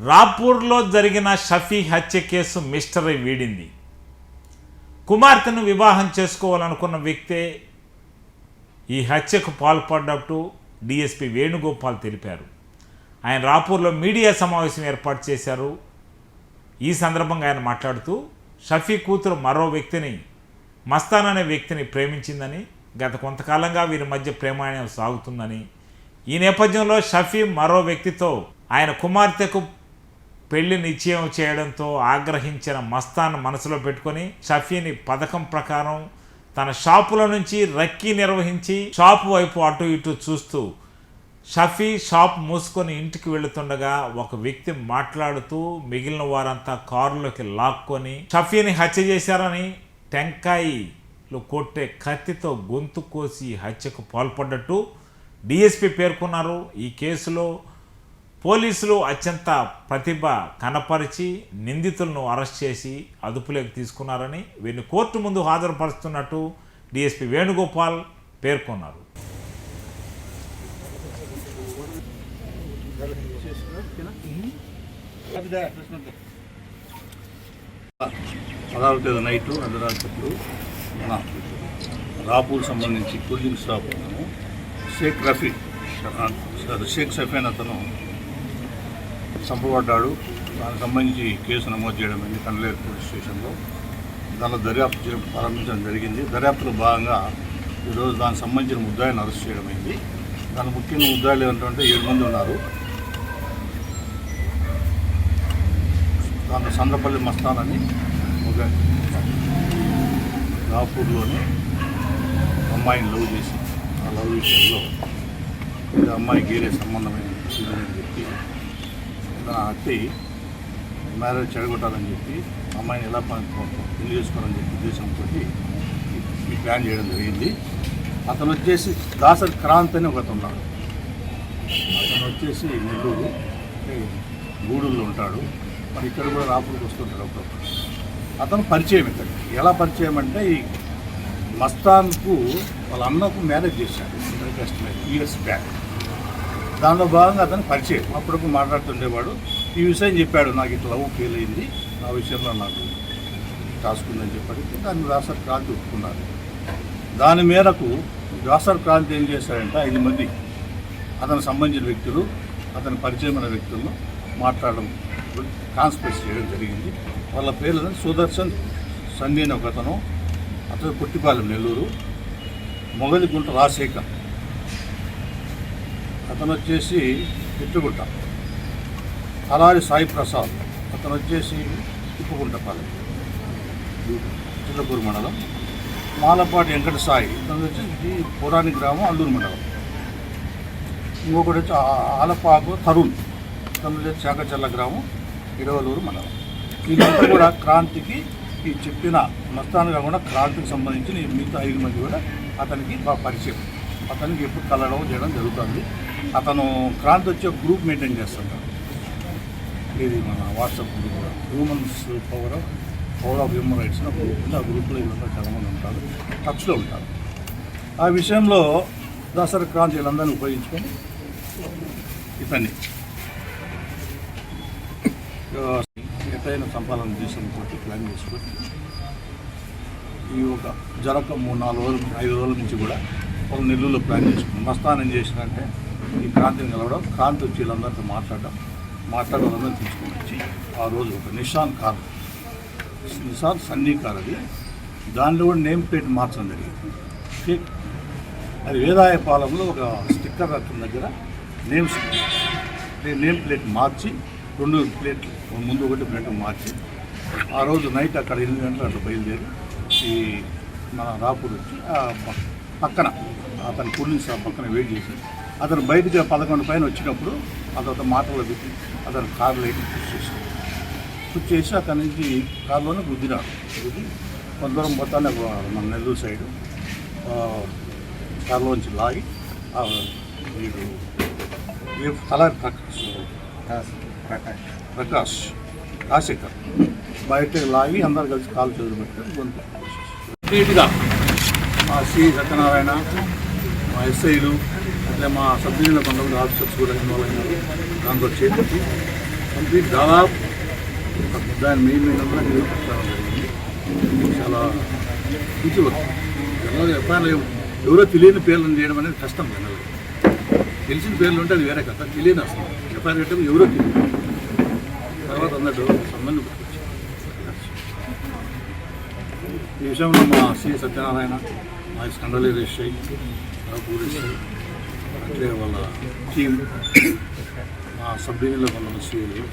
రాపూర్లో జరిగిన షఫీ హత్య case mystery వీడింది. కుమార్తెను వివాహం చేసుకోవాలనుకున్న వ్యక్తే ఈ హత్యకు పాల్పడ్డట్టు డిఎస్పి వేణుగోపాల్ తెలిపారు. ఆయన రాపూర్లో మీడియా సమావేశం ఏర్పాటు చేశారు. ఈ సందర్భంగా ఆయన మాట్లాడుతూ షఫీ కూతురు మరో వ్యక్తిని మస్తాన్ అనే వ్యక్తిని ప్రేమించిందని గత కొంతకాలంగా వీరి మధ్య ప్రేమాయణం సాగుతుందని ఈ నేపథ్యంలో షఫీ మరో వ్యక్తితో ఆయన కుమార్తెకు పెళ్ళి నిశ్చయం చేయడంతో ఆగ్రహించిన మస్తాన్ మనసులో పెట్టుకొని షఫీని పథకం ప్రకారం తన షాపుల నుంచి రక్కీ నిర్వహించి షాపు వైపు అటు ఇటు చూస్తూ షఫీ షాప్ మూసుకొని ఇంటికి వెళుతుండగా ఒక వ్యక్తి మాట్లాడుతూ మిగిలిన వారంతా కారులోకి లాక్కొని షఫీని హత్య చేశారని టెంకాయిలు కొట్టే కత్తితో గొంతు కోసి హత్యకు పాల్పడ్డట్టు డిఎస్పి పేర్కొన్నారు. ఈ కేసులో పోలీసులు అత్యంత ప్రతిభ కనపరిచి నిందితులను అరెస్ట్ చేసి అదుపులోకి తీసుకున్నారని వీరిని కోర్టు ముందు హాజరుపరుస్తున్నట్టు డిఎస్పి వేణుగోపాల్ పేర్కొన్నారు. పదహారు తేదీ నైట్ అర్ధరాత్రులు మన రాపూర్ సంబంధించి cool drink shop Shaik Rafi Shaik Safeen అతను చంపబడ్డాడు. దానికి సంబంధించి కేసు నమోదు చేయడం అయింది కండలేరు పోలీస్ స్టేషన్లో. దానిలో దర్యాప్తు చేయడం ప్రారంభించడం జరిగింది. దర్యాప్తులో భాగంగా ఈరోజు దానికి సంబంధించిన ముద్దాయిని అరెస్ట్ చేయడం అయింది. దాని ముఖ్యంగా ముద్దాయిలు ఏంటంటే ఏడు మంది ఉన్నారు. దాంట్లో సందపల్లి మస్తానని ఒక రాపూర్లోని అమ్మాయిని లవ్ చేసి ఆ లవ్ విషయంలో ఇది అమ్మాయి గేరే సంబంధమైన చెప్పి నా అత్తి మ్యారేజ్ చెడగొట్టాలని చెప్పి అమ్మాయిని ఎలా పెళ్ళి చేసుకోవాలని చెప్పి ఉద్దేశంతో ఈ ప్లాన్ చేయడం జరిగింది. అతను వచ్చేసి దాసర్ క్రాంత్ అని ఒక అతను ఉన్నాడు. అతను వచ్చేసి నెల్లూరు గూడూరులో ఉంటాడు. మరి ఇక్కడ కూడా రాపూర్కి వస్తుంటాడు ఒకప్పుడు. అతను పరిచయం ఇక్కడ ఎలా పరిచయం అంటే ఈ మస్తాన్కు వాళ్ళ అన్నకు మ్యారేజ్ చేశాడు. Intercaste years back. దానిలో భాగంగా అతను పరిచయం. అప్పుడప్పుడు మాట్లాడుతుండేవాడు. ఈ విషయం చెప్పాడు. నాకు ఇట్లా లవ్ ఫీల్ అయింది. ఆ విషయంలో నాకు టాస్క్ ఉందని చెప్పాడు. దాన్ని రాసర్ క్రాంతి ఒప్పుకున్నారు. దాని మేరకు రాసర్ క్రాంతి ఏం చేశాడంటే ఐదు మంది అతనికి సంబంధించిన వ్యక్తులు అతని పరిచయమైన వ్యక్తులను మాట్లాడడం కాన్స్పరెన్స్ చేయడం జరిగింది. వాళ్ళ పేర్లు సుదర్శన్ సంధి అని ఒక అతను అతను కొట్టిపాలెం నెల్లూరు మొగలిగుంట రాజశేఖర్ అతను వచ్చేసి పిట్టుగుంట అలారి సాయి ప్రసాద్ అతను వచ్చేసి తిప్పుకుంటపాలెం చిల్లపూరు మండలం. మాలపాటి వెంకట సాయి అతను వచ్చేసి పురాణి గ్రామం అల్లూరు మండలం. ఇంకొకటి వచ్చి ఆలపాకు తరుణ్ అతను వచ్చి చాకచల్ల గ్రామం ఇడవలూరు మండలం. వీళ్ళంతా కూడా క్రాంతికి ఈ చెప్పిన మస్తాన్ కాకుండా క్రాంతికి సంబంధించిన ఈ మిగతా ఐదు మంది కూడా అతనికి బాగా పరిచయం. అతనికి ఎప్పుడు కలడం చేయడం జరుగుతుంది. అతను క్రాంతి వచ్చి ఒక గ్రూప్ మెయింటైన్ చేస్తుంటాడు. ఇది మన వాట్సాప్ గ్రూప్ కూడా. Humans power of power of human rights అని ఒక గ్రూప్ ఉంది. ఆ గ్రూప్లో వీళ్ళంతా చాలామంది ఉంటారు. టచ్లో ఉంటారు. ఆ విషయంలో దసరా క్రాంతి వీళ్ళందరినీ ఉపయోగించుకొని ఇతన్ని ఎటైన సంపాదన ఉద్దేశంతో ప్లాన్ చేసుకొని ఈ ఒక జరక మూడు నాలుగు రోజులు ఐదు రోజుల నుంచి కూడా ఒక నెల్లూరులో ప్లాన్ చేసుకున్నాం మస్తానం చేసినంటే ఈ క్రాంతిని కలవడం క్రాంతి వచ్చి వీళ్ళందరితో మాట్లాడడం మాట్లాడడం వాళ్ళందరినీ తీసుకొని వచ్చి ఆ రోజు ఒక Nissan car. Nissan Sunny car అది. దానిలో కూడా నేమ్ ప్లేట్ మార్చడం జరిగింది. అది వేదాయపాలెంలో ఒక స్టిక్కర్ రకం దగ్గర నేమ్స్ నేమ్ ప్లేట్ మార్చి రెండు ప్లేట్లు ముందు ఒకటి ప్లేట్ మార్చి ఆ రోజు నైట్ అక్కడ ఎనిమిది గంటలు అట్లా బయలుదేరి ఈ మన రాపూర్ వచ్చి పక్కన అతని కూలింగ్ ఆ పక్కన వెయిట్ చేసి అతను బయటికి పదకొండు పైన వచ్చినప్పుడు అతను మాటలు పెట్టి అతను కారు లైట్ పుష్ చేశాడు. పుష్ చేసి అతని నుంచి కారులోనే గుద్దినాడు గుద్ది కొంత దూరం పోతానే మన నెల్లూరు సైడు కారులోంచి లాగి వీడు ఏ కలర్ ప్రకాష్? ప్రకాష్. రాజశేఖర్. బయటకు లాగి అందరు కలిసి కాలు చేతులు పెట్టుకొని గొంతు కంప్లీట్గా మా సి. సత్యనారాయణ మా ఎస్ఐలు అట్లా మా సబ్ కొంతమంది ఆఫీసర్స్ కూడా ఇన్వాల్వ్ అయినారు. దాంతో చేపట్టి కంప్లీట్ దాదాపు దాని మెయిన్ మెయిన్ కూడా నిరూపించడం జరిగింది. చాలా మంచి వర్క్. జనరల్గా ఎవరో తెలియని పేర్లను చేయడం అనేది కష్టం జనరల్గా. తెలిసిన పేర్లు ఉంటే అది వేరే కథ. తెలియని అసలు. ఎఫ్ఐఆర్ కట్టడం ఎవరో తెలియదు. తర్వాత అన్నట్టు సంబంధం ఈ విషయంలో మా సి. సత్యనారాయణ మా స్కండలి రేషయ్ పూరేష్ అంటే వాళ్ళ టీం మా సబ్ డివిజన్లో కొంతమంది సీఎలు